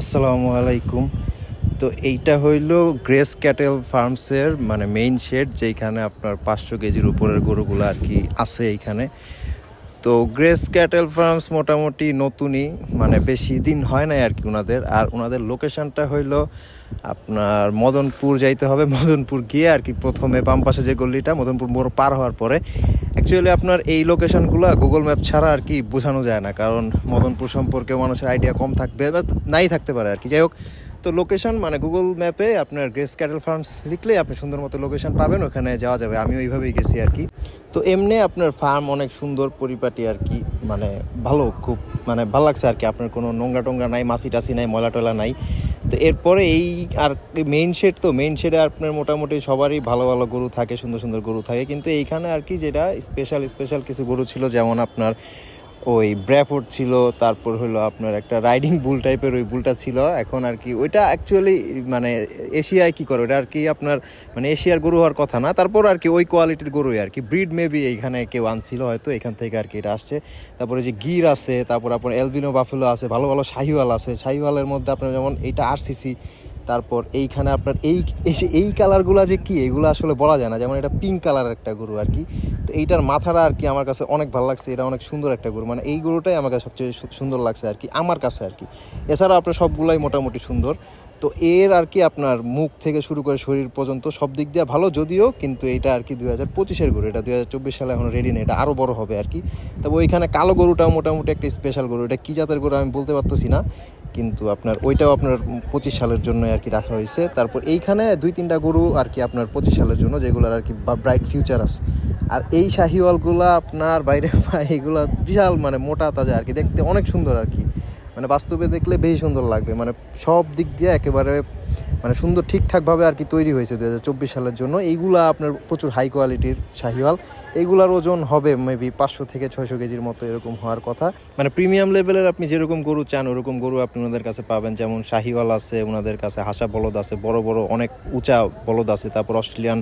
আসসালামু আলাইকুম। তো এইটা হইল গ্রেস ক্যাটেল ফার্মসের মানে মেইন শেড যেখানে আপনার পাঁচশো কেজির উপরের গরুগুলো আর কি আছে এইখানে। তো গ্রেস ক্যাটেল ফার্মস মোটামুটি নতুনই মানে বেশি দিন হয় নাই আর কি ওনাদের আর ওনাদের লোকেশনটা হইল আপনার মদনপুর যাইতে হবে। মদনপুর গিয়ে আর কি প্রথমে বাম পাশে যে গল্লিটা মদনপুর মোড় পার হওয়ার পরে। অ্যাকচুয়ালি আপনার এই লোকেশনগুলো গুগল ম্যাপ ছাড়া আর কি বোঝানো যায় না। কারণ মদনপুর সম্পর্কে মানুষের আইডিয়া কম থাকবে নাই থাকতে পারে আর কি। যাই হোক তো লোকেশন মানে গুগল ম্যাপে আপনার গ্রেস ক্যাটেল ফার্মস লিখলে আপনি সুন্দর মতো লোকেশন পাবেন, ওখানে যাওয়া যাবে। আমি ওইভাবেই গেছি আর কি। তো এমনি আপনার ফার্ম অনেক সুন্দর পরিপাটি আর কি মানে ভালো, খুব মানে ভালো লাগছে আর কি। আপনার কোনো নোংরা টোংরা নাই, মাছি টাসি নাই, ময়লা টয়লা নাই। তো এরপরে এই আর মেইন শেড তো মেইন শেডে আপনার মোটামুটি সবারই ভালো ভালো গরু থাকে, সুন্দর সুন্দর গরু থাকে। কিন্তু এইখানে আর কি যেটা স্পেশাল স্পেশাল কিছু গরু ছিল, যেমন আপনার ওই ব্র্যাফোর্ড ছিল, তারপর হলো আপনার একটা রাইডিং বুল টাইপের ওই বুলটা ছিল। এখন আর কি ওইটা অ্যাকচুয়ালি মানে এশিয়ায় কি করে? ওটা আর কি আপনার মানে এশিয়ার গরু হওয়ার কথা না। তারপর আর কি ওই কোয়ালিটির গরুই আর কি। ব্রিড মেবি এইখানে কেউ আনছিল হয়তো, এখান থেকে আর কি এটা আসছে। তারপরে যে গির আছে, তারপর আপনার এলবিনো বাফেলো আছে, ভালো ভালো শাহিওয়াল আছে। শাহিওয়ালের মধ্যে আপনার যেমন এইটা আরসিসি তারপর এইখানে আপনার এই এই কালারগুলো যে কি, এগুলো আসলে বলা যায় না। যেমন এটা পিঙ্ক কালার একটা গরু আর কি। তো এইটার মাথাটা আর কি আমার কাছে অনেক ভালো লাগছে। এটা অনেক সুন্দর একটা গরু। মানে এই গরুটাই আমার কাছে সবচেয়ে সুন্দর লাগছে আর কি। আমার কাছে আর কি। এছাড়া আপনার সবগুলাই মোটামুটি সুন্দর। তো এর আর কি আপনার মুখ থেকে শুরু করে শরীর পর্যন্ত সব দিক দিয়ে ভালো। যদিও কিন্তু এটা আর কি দুই হাজার পঁচিশের গরু। এটা দুই হাজার চব্বিশ সালে এখন রেডি নেই। এটা আরও বড় হবে আর কি। তবে ওইখানে কালো গরুটাও মোটামুটি একটা স্পেশাল গরু। এটা কী জাতের গরু আমি বলতে পারতেছি না। কিন্তু আপনার ওইটাও আপনার পঁচিশ সালের জন্য আর কি রাখা হয়েছে। তারপর এইখানে দুই তিনটা গরু আর কি আপনার পঁচিশ সালের জন্য যেগুলোর আর কি ব্রাইট ফিউচার আছে। আর এই শাহিওয়ালগুলো আপনার বাইরে এগুলো বিশাল মানে মোটা তাজা আর কি, দেখতে অনেক সুন্দর আর কি। মানে বাস্তবে দেখলে বেশি সুন্দর লাগবে। মানে সব দিক দিয়ে একেবারে মানে সুন্দর ঠিকঠাকভাবে আর কি তৈরি হয়েছে দু হাজার চব্বিশ সালের জন্য। এইগুলা আপনার প্রচুর হাই কোয়ালিটির শাহিওয়াল এইগুলার ওজন হবে মেবি পাঁচশো থেকে ছয়শো কেজির মতো এরকম হওয়ার কথা। মানে প্রিমিয়াম লেভেলের আপনি যেরকম গরু চান, ওরকম গরু আপনি ওনাদের কাছে পাবেন। যেমন শাহিওয়াল আছে, ওনাদের কাছে হাসা বলদ আছে, বড় বড় অনেক উঁচা বলদ আছে। তারপর অস্ট্রেলিয়ান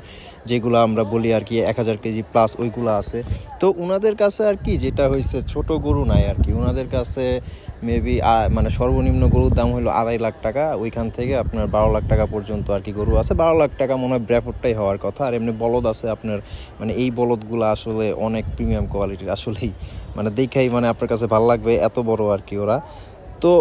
যেগুলো আমরা বলি আর কি, এক হাজার কেজি প্লাস ওইগুলো আছে। তো ওনাদের কাছে আর কি যেটা হয়েছে, ছোট গরু নাই আর কি। ওনাদের কাছে মেবি মানে সর্বনিম্ন গরুর দাম হলো আড়াই লাখ টাকা। ওইখান থেকে আপনার বারো লাখ টাকা পর্যন্ত আর কি গরু আছে। বারো লাখ টাকা মনে হয় ব্র্যাফোর্ডটাই হওয়ার কথা। আর এমনি বলদ আছে আপনার মানে এই বলদগুলো আসলে অনেক প্রিমিয়াম কোয়ালিটির আসলেই। মানে দেখেই মানে আপনার কাছে ভালো লাগবে, এত বড় আর কি ওরা। তো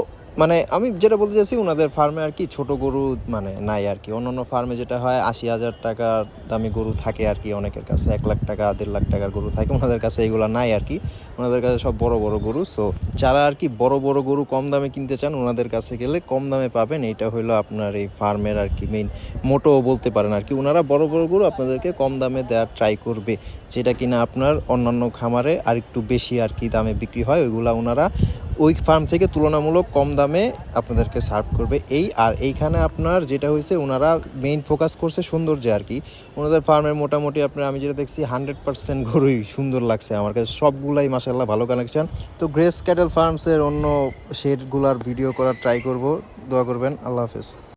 মানে আমি যেটা বলতে চাইছি ওনাদের ফার্মে আর কি ছোট গরু মানে নাই আর কি। অন্যান্য ফার্মে যেটা হয়, আশি হাজার টাকার দামি গরু থাকে আর কি অনেকের কাছে। এক লাখ টাকা, দেড় লাখ টাকার গরু থাকে ওনাদের কাছে এগুলো নাই আর কি। ওনাদের কাছে সব বড় বড় গরু। সো যারা আর কি বড় বড় গরু কম দামে কিনতে চান ওনাদের কাছে গেলে কম দামে পাবেন। এইটা হলো আপনার এই ফার্মের আর কি মেইন মোটোও বলতে পারেন আর কি। ওনারা বড় বড় গরু আপনাদেরকে কম দামে দেওয়ার ট্রাই করবে। যেটা কিনা আপনার অন্যান্য খামারে আর একটু বেশি আর কি দামে বিক্রি হয়, ওইগুলা ওনারা ওই ফার্ম থেকে তুলনামূলক কম দামে আপনাদেরকে সার্ভ করবে এই। আর এইখানে আপনার যেটা হয়েছে, ওনারা মেইন ফোকাস করছে সৌন্দর্যে আর কি। ওনাদের ফার্মের মোটামুটি আপনার আমি যেটা দেখছি হান্ড্রেড পার্সেন্ট গরুই সুন্দর লাগছে আমার কাছে। সবগুলাই মাসাল্লাহ ভালো কালেকশন তো গ্রেস ক্যাটেল ফার্মসের অন্য শেডগুলার ভিডিও করার ট্রাই করব। দোয়া করবেন। আল্লাহ হাফেজ।